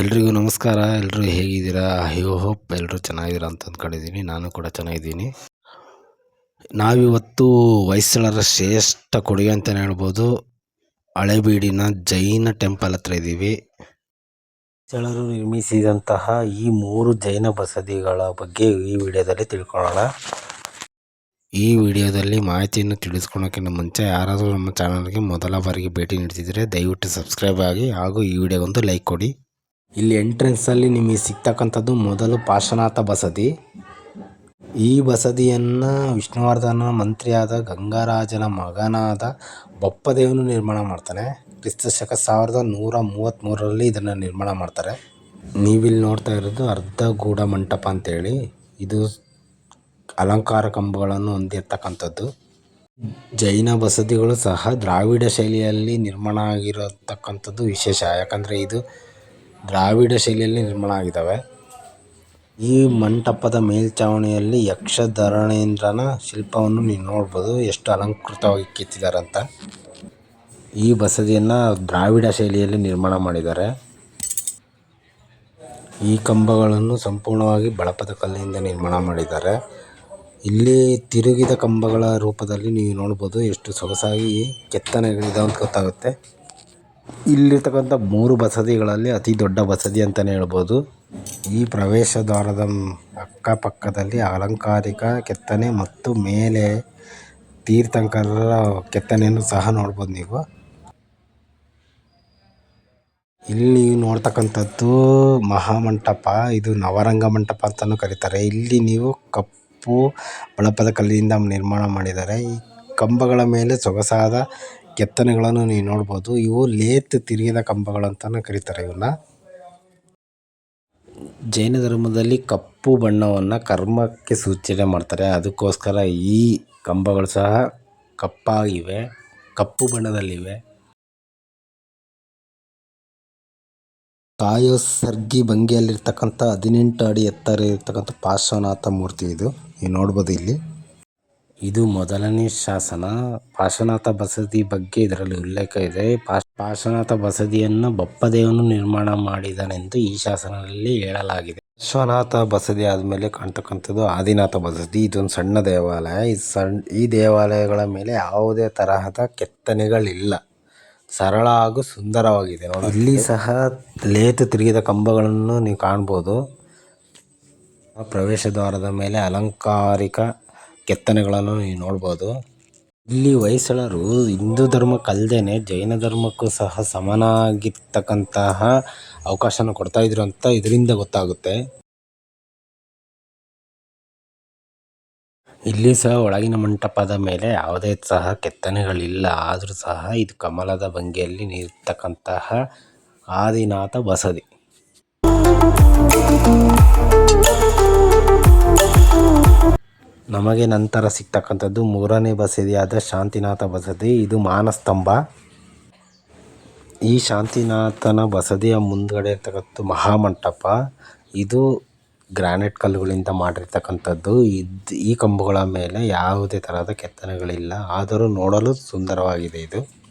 ಎಲ್ರಿಗೂ ನಮಸ್ಕಾರ ಎಲ್ಲರೂ ಹೇಗಿದ್ದೀರಾ? ಐ ಹೋಪ್ ಎಲ್ಲರೂ ಚೆನ್ನಾಗಿದ್ದೀರಾ ಅಂತ ಅಂದ್ಕೊಂಡಿದ್ದೀನಿ. ನಾನು ಕೂಡ ಚೆನ್ನಾಗಿದ್ದೀನಿ. ನಾವಿವತ್ತು ಹೊಯ್ಸಳರ ಶ್ರೇಷ್ಠ ಕೊಡುಗೆ ಅಂತಲೇ ಹೇಳ್ಬೋದು. ಹಳೆಬೀಡಿನ ಜೈನ ಟೆಂಪಲ್ ಹತ್ರ ಇದ್ದೀವಿ. ಹೊಯ್ಸಳರು ನಿರ್ಮಿಸಿದಂತಹ ಈ ಮೂರು ಜೈನ ಬಸದಿಗಳ ಬಗ್ಗೆ ಈ ವಿಡಿಯೋದಲ್ಲಿ ತಿಳ್ಕೊಳ್ಳೋಣ. ಈ ವಿಡಿಯೋದಲ್ಲಿ ಮಾಹಿತಿಯನ್ನು ತಿಳಿಸ್ಕೊಳೋಕ್ಕಿಂತ ಮುಂಚೆ ಯಾರಾದರೂ ನಮ್ಮ ಚಾನಲ್ಗೆ ಮೊದಲ ಬಾರಿಗೆ ಭೇಟಿ ನೀಡ್ತಿದ್ದರೆ ದಯವಿಟ್ಟು ಸಬ್ಸ್ಕ್ರೈಬ್ ಆಗಿ ಹಾಗೂ ಈ ವಿಡಿಯೋಗೊಂದು ಲೈಕ್ ಕೊಡಿ. ಇಲ್ಲಿ ಎಂಟ್ರೆನ್ಸಲ್ಲಿ ನಿಮಗೆ ಸಿಗ್ತಕ್ಕಂಥದ್ದು ಮೊದಲು ಪಾರ್ಶ್ವನಾಥ ಬಸದಿ. ಈ ಬಸದಿಯನ್ನು ವಿಷ್ಣುವರ್ಧನ ಮಂತ್ರಿಯಾದ ಗಂಗರಾಜನ ಮಗನಾದ ಬಪ್ಪದೇವನು ನಿರ್ಮಾಣ ಮಾಡ್ತಾನೆ. ಕ್ರಿಸ್ತ ಶಕ ಸಾವಿರದ ನೂರ ಮೂವತ್ತ್ಮೂರರಲ್ಲಿ ಇದನ್ನು ನಿರ್ಮಾಣ ಮಾಡ್ತಾರೆ. ನೀವಿಲ್ಲಿ ನೋಡ್ತಾ ಇರೋದು ಅರ್ಧ ಗೂಢ ಮಂಟಪ ಅಂತೇಳಿ. ಇದು ಅಲಂಕಾರ ಕಂಬಗಳನ್ನು ಹೊಂದಿರ್ತಕ್ಕಂಥದ್ದು. ಜೈನ ಬಸದಿಗಳು ಸಹ ದ್ರಾವಿಡ ಶೈಲಿಯಲ್ಲಿ ನಿರ್ಮಾಣ ಆಗಿರತಕ್ಕಂಥದ್ದು ವಿಶೇಷ. ಯಾಕಂದರೆ ಇದು ದ್ರಾವಿಡ ಶೈಲಿಯಲ್ಲಿ ನಿರ್ಮಾಣ ಆಗಿದ್ದಾವೆ. ಈ ಮಂಟಪದ ಮೇಲ್ಛಾವಣಿಯಲ್ಲಿ ಯಕ್ಷಧರಣೇಂದ್ರನ ಶಿಲ್ಪವನ್ನು ನೀವು ನೋಡ್ಬೋದು. ಎಷ್ಟು ಅಲಂಕೃತವಾಗಿ ಕೆತ್ತಿದ್ದಾರೆ ಅಂತ. ಈ ಬಸದಿಯನ್ನು ದ್ರಾವಿಡ ಶೈಲಿಯಲ್ಲಿ ನಿರ್ಮಾಣ ಮಾಡಿದ್ದಾರೆ. ಈ ಕಂಬಗಳನ್ನು ಸಂಪೂರ್ಣವಾಗಿ ಬಳಪದ ಕಲ್ಲಿನಿಂದ ನಿರ್ಮಾಣ ಮಾಡಿದ್ದಾರೆ. ಇಲ್ಲಿ ತಿರುಗಿದ ಕಂಬಗಳ ರೂಪದಲ್ಲಿ ನೀವು ನೋಡ್ಬೋದು ಎಷ್ಟು ಸೊಗಸಾಗಿ ಕೆತ್ತನೆಗಳಿದಾವೆ ಅಂತ ಗೊತ್ತಾಗುತ್ತೆ. ಇಲ್ಲಿರ್ತಕ್ಕಂಥ ಮೂರು ಬಸದಿಗಳಲ್ಲಿ ಅತಿ ದೊಡ್ಡ ಬಸದಿ ಅಂತಲೇ ಹೇಳ್ಬೋದು. ಈ ಪ್ರವೇಶ ದ್ವಾರದ ಅಕ್ಕಪಕ್ಕದಲ್ಲಿ ಅಲಂಕಾರಿಕ ಕೆತ್ತನೆ ಮತ್ತು ಮೇಲೆ ತೀರ್ಥಂಕರರ ಕೆತ್ತನೆಯನ್ನು ಸಹ ನೋಡ್ಬೋದು ನೀವು. ಇಲ್ಲಿ ನೋಡ್ತಕ್ಕಂಥದ್ದು ಮಹಾಮಂಟಪ. ಇದು ನವರಂಗ ಮಂಟಪ ಅಂತಲೂ ಕರೀತಾರೆ. ಇಲ್ಲಿ ನೀವು ಕಪ್ಪು ಬಳಪದ ಕಲ್ಲಿನಿಂದ ನಿರ್ಮಾಣ ಮಾಡಿದ್ದಾರೆ. ಈ ಕಂಬಗಳ ಮೇಲೆ ಸೊಗಸಾದ ಕೆತ್ತನೆಗಳನ್ನು ನೀವು ನೋಡಬಹುದು ಇವು ಲೇತ್ ತಿರುಗಿದ ಕಂಬಗಳು ಅಂತಲೂ ಕರೀತಾರೆ ಇವನ್ನ ಜೈನ ಧರ್ಮದಲ್ಲಿ ಕಪ್ಪು ಬಣ್ಣವನ್ನು ಕರ್ಮಕ್ಕೆ ಸೂಚನೆ ಮಾಡ್ತಾರೆ. ಅದಕ್ಕೋಸ್ಕರ ಈ ಕಂಬಗಳು ಸಹ ಕಪ್ಪಾಗಿವೆ, ಕಪ್ಪು ಬಣ್ಣದಲ್ಲಿವೆ. ಕಾಯೋತ್ಸರ್ಗಿ ಭಂಗಿಯಲ್ಲಿರ್ತಕ್ಕಂಥ ಹದಿನೆಂಟು ಅಡಿ ಎತ್ತರ ಇರ್ತಕ್ಕಂಥ ಪಾರ್ಶ್ವನಾಥ ಮೂರ್ತಿ ಇದು. ನೀವು ನೋಡ್ಬೋದು ಇಲ್ಲಿ. ಇದು ಮೊದಲನೇ ಶಾಸನ. ಪಾರ್ಶ್ವನಾಥ ಬಸದಿ ಬಗ್ಗೆ ಇದರಲ್ಲಿ ಉಲ್ಲೇಖ ಇದೆ. ಪಾರ್ಶ್ವನಾಥ ಬಸದಿಯನ್ನು ಬಪ್ಪದೇವನು ನಿರ್ಮಾಣ ಮಾಡಿದನೆಂದು ಈ ಶಾಸನದಲ್ಲಿ ಹೇಳಲಾಗಿದೆ. ವಿಶ್ವನಾಥ ಬಸದಿ ಆದಮೇಲೆ ಕಾಣ್ತಕ್ಕಂಥದ್ದು ಆದಿನಾಥ ಬಸದಿ. ಇದೊಂದು ಸಣ್ಣ ದೇವಾಲಯ. ಈ ಸಣ್ಣ ಈ ದೇವಾಲಯಗಳ ಮೇಲೆ ಯಾವುದೇ ತರಹದ ಕೆತ್ತನೆಗಳಿಲ್ಲ. ಸರಳ ಹಾಗೂ ಸುಂದರವಾಗಿದೆ. ನೋಡಿ, ಇಲ್ಲಿ ಸಹ ಲೇತು ತಿರುಗಿದ ಕಂಬಗಳನ್ನು ನೀವು ಕಾಣ್ಬೋದು. ಪ್ರವೇಶ ದ್ವಾರದ ಮೇಲೆ ಅಲಂಕಾರಿಕ ಕೆತ್ತನೆಗಳನ್ನು ನೀವು ನೋಡ್ಬೋದು. ಇಲ್ಲಿ ಹೊಯ್ಸಳರು ಹಿಂದೂ ಧರ್ಮಕ್ಕಲ್ದೇ ಜೈನ ಧರ್ಮಕ್ಕೂ ಸಹ ಸಮನಾಗಿರ್ತಕ್ಕಂತಹ ಅವಕಾಶನ ಕೊಡ್ತಾ ಇದ್ರು ಅಂತ ಇದರಿಂದ ಗೊತ್ತಾಗುತ್ತೆ. ಇಲ್ಲಿ ಸಹ ಒಳಗಿನ ಮಂಟಪದ ಮೇಲೆ ಯಾವುದೇ ಸಹ ಕೆತ್ತನೆಗಳಿಲ್ಲ. ಆದರೂ ಸಹ ಇದು ಕಮಲದ ಭಂಗಿಯಲ್ಲಿ ನಿರ್ತಕ್ಕಂತಹ ಆದಿನಾಥ ಬಸದಿ. ನಮಗೆ ನಂತರ ಸಿಗ್ತಕ್ಕಂಥದ್ದು ಮೂರನೇ ಬಸದಿಯಾದ ಶಾಂತಿನಾಥ ಬಸದಿ. ಇದು ಮಾನಸ್ತಂಭ. ಈ ಶಾಂತಿನಾಥನ ಬಸದಿಯ ಮುಂದ್ಗಡೆ ಇರ್ತಕ್ಕಂಥ ಮಹಾಮಂಟಪ. ಇದು ಗ್ರಾನೈಟ್ ಕಲ್ಲುಗಳಿಂದ ಮಾಡಿರ್ತಕ್ಕಂಥದ್ದು. ಇದು, ಈ ಕಂಬಗಳ ಮೇಲೆ ಯಾವುದೇ ತರಹದ ಕೆತ್ತನೆಗಳಿಲ್ಲ. ಆದರೂ ನೋಡಲು ಸುಂದರವಾಗಿದೆ ಇದು.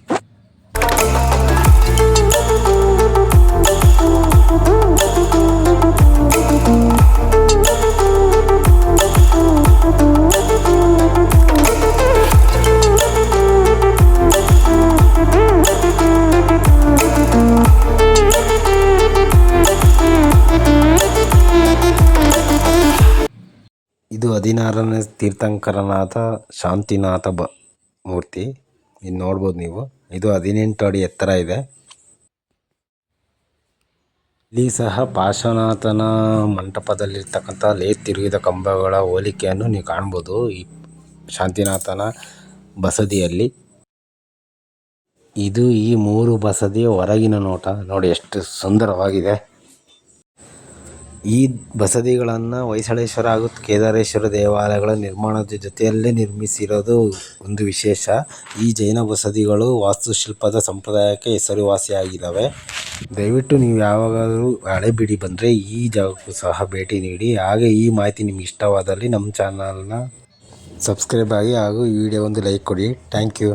ಇದು ಹದಿನಾರನೇ ತೀರ್ಥಂಕರನಾದ ಶಾಂತಿನಾಥ ಬ ಮೂರ್ತಿ. ಇದು ನೋಡ್ಬೋದು ನೀವು. ಇದು ಹದಿನೆಂಟು ಅಡಿ ಎತ್ತರ ಇದೆ. ಇಲ್ಲಿ ಸಹ ಪಾರ್ಶ್ವನಾಥನ ಮಂಟಪದಲ್ಲಿರ್ತಕ್ಕಂಥ ಲೇತ್ ತಿರುಗಿದ ಕಂಬಗಳ ಹೋಲಿಕೆಯನ್ನು ನೀವು ಕಾಣ್ಬೋದು. ಈ ಶಾಂತಿನಾಥನ ಬಸದಿಯಲ್ಲಿ. ಇದು ಈ ಮೂರು ಬಸದಿಯ ಹೊರಗಿನ ನೋಟ. ನೋಡಿ ಎಷ್ಟು ಸುಂದರವಾಗಿದೆ. ಈ ಬಸದಿಗಳನ್ನು ಹೊಯ್ಸಳೇಶ್ವರ ಹಾಗೂ ಕೇದಾರೇಶ್ವರ ದೇವಾಲಯಗಳ ನಿರ್ಮಾಣದ ಜೊತೆಯಲ್ಲೇ ನಿರ್ಮಿಸಿರೋದು ಒಂದು ವಿಶೇಷ. ಈ ಜೈನ ಬಸದಿಗಳು ವಾಸ್ತುಶಿಲ್ಪದ ಸಂಪ್ರದಾಯಕ್ಕೆ ಹೆಸರುವಾಸಿಯಾಗಿದ್ದಾವೆ. ದಯವಿಟ್ಟು ನೀವು ಯಾವಾಗಾದರೂ ಹಳೆಬೀಡಿ ಬಂದರೆ ಈ ಜಾಗಕ್ಕೂ ಸಹ ಭೇಟಿ ನೀಡಿ. ಹಾಗೆ ಈ ಮಾಹಿತಿ ನಿಮ್ಗೆ ಇಷ್ಟವಾದಲ್ಲಿ ನಮ್ಮ ಚಾನಲ್ನ ಸಬ್ಸ್ಕ್ರೈಬ್ ಆಗಿ ಹಾಗೂ ಈ ವಿಡಿಯೋ ಒಂದು ಲೈಕ್ ಕೊಡಿ. Thank you.